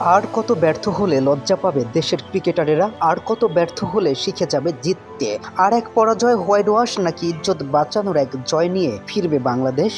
আর কত ব্যর্থ হলে লজ্জা পাবে দেশের ক্রিকেটারেরা? আর কত ব্যর্থ হলে শিখে যাবে জিততে? আর এক পরাজয় হোয়াইট ওয়াশ নাকি ইজ্জত বাঁচানোর এক জয় নিয়ে ফিরবে বাংলাদেশ?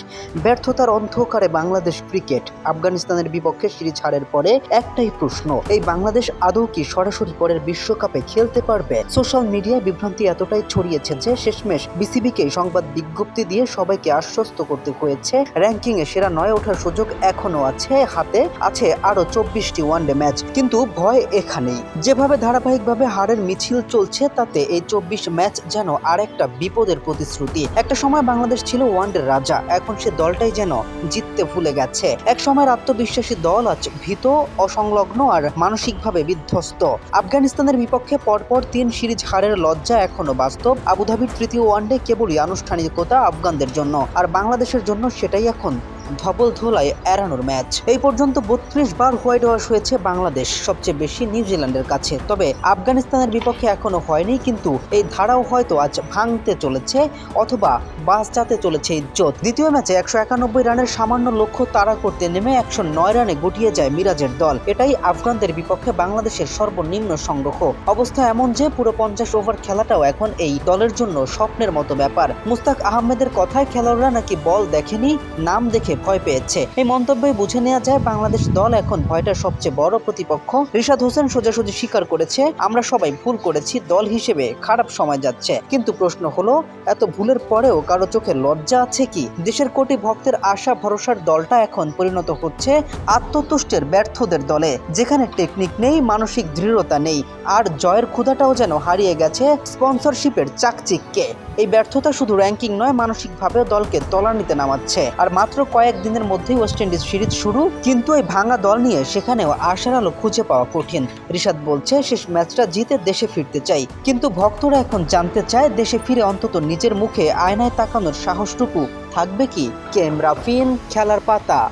ব্যর্থতার অন্ধকারে বাংলাদেশ ক্রিকেট। আফগানিস্তানের বিপক্ষে সিরিজ হারের পরে একটাই প্রশ্ন, এই বাংলাদেশ আদৌ কি সরাসরি পরের বিশ্বকাপে খেলতে পারবে? সোশ্যাল মিডিয়ায় বিভ্রান্তি এতটাই ছড়িয়েছে যে শেষমেশ বিসিবিকে সংবাদ বিজ্ঞপ্তি দিয়ে সবাইকে আশ্বস্ত করতে হয়েছে। র্যাঙ্কিংয়ে সেরা নয় ওঠার সুযোগ এখনও আছে, হাতে আছে আরও চব্বিশটি ওয়ানডে ম্যাচ, কিন্তু ভয় এখানেই। যেভাবে ধারাবাহিকভাবে হারের মিছিল চলছে, তাতে এই চব্বিশ ম্যাচ যেন আরেকটা বিপদের প্রতিশ্রুতি। একটা সময় বাংলাদেশ ছিল ওয়ানডে রাজা, এখন সে দলটাই যেন জিততে ভুলে গেছে। এক সময়ের আত্মবিশ্বাসী দল আজ ভীত, অসংলগ্ন আর মানসিকভাবে বিধ্বস্ত। আফগানিস্তানের বিপক্ষে পরপর তিন সিরিজ হারের লজ্জা এখনও বাস্তব। আবুধাবির তৃতীয় ওয়ানডে কেবলই আনুষ্ঠানিকতা আফগানদের জন্য, আর বাংলাদেশের জন্য সেটাই এখন ধবল ধোলায় এড়ানোর ম্যাচ। এই পর্যন্ত বত্রিশ বার হোয়াইট ওয়াশ হয়েছে বাংলাদেশ, সবচেয়ে বেশি নিউজিল্যান্ডের কাছে। তবে আফগানিস্তানের বিপক্ষে এখনও হয়নি, কিন্তু এই ধারাও হয়তো আজ ভাঙতে চলেছে অথবা বাঁচাতে চলেছে ইজ্জত। দ্বিতীয় ম্যাচে একশো একানব্বই রানের সামান্য লক্ষ্য তাড়া করতে নেমে একশো নয় রানে গুটিয়ে যায় মিরাজের দল। এটাই আফগানদের বিপক্ষে বাংলাদেশের সর্বনিম্ন সংগ্রহ। অবস্থা এমন যে পুরো পঞ্চাশ ওভার খেলাটাও এখন এই দলের জন্য স্বপ্নের মতো ব্যাপার। মুস্তাক আহমেদের কথায় খেলোয়াড়রা নাকি বল দেখেনি, নাম দেখে ভয় পেয়েছে। এই মন্তব্যে বুঝে নেওয়া যায়, বাংলাদেশ দল এখন ভয়টার সবচেয়ে বড় প্রতিপক্ষ। রিশাদ হোসেন সোজাসুজি স্বীকার করেছে, আমরা সবাই ভুল করেছি, দল হিসেবে খারাপ সময় যাচ্ছে। কিন্তু প্রশ্ন হলো, এত ভুলের পরেও কারও চোখে লজ্জা আছে কি? দেশের কোটি ভক্তের আশা, ভরসার দলটা এখন পরিণত হচ্ছে আত্মতুষ্টের ব্যর্থদের দলে। যেখানে টেকনিক নেই, মানসিক দৃঢ়তা নেই, আর জয়ের ক্ষুধাটাও যেন হারিয়ে গেছে স্পন্সরশিপের চাকচিককে এই ব্যর্থতা শুধু র্যাঙ্কিং নয়, মানসিকভাবেও দলকে তলানিতে নামাচ্ছে। আর মাত্র কয়েক দিনের মধ্যেই ওয়েস্ট ইন্ডিজ সিরিজ শুরু, কিন্তু এই ভাঙা দল নিয়ে সেখানেও আশার আলো খুঁজে পাওয়া কঠিন। রিশাদ বলছে, শেষ ম্যাচটা জিতে দেশে ফিরতে চাই। কিন্তু ভক্তরা এখন জানতে চায়, দেশে ফিরে অন্তত নিজের মুখে আয়নায় তাকানোর সাহসটুকু থাকবে কি? কেম রাফিন, খেলার পাতা।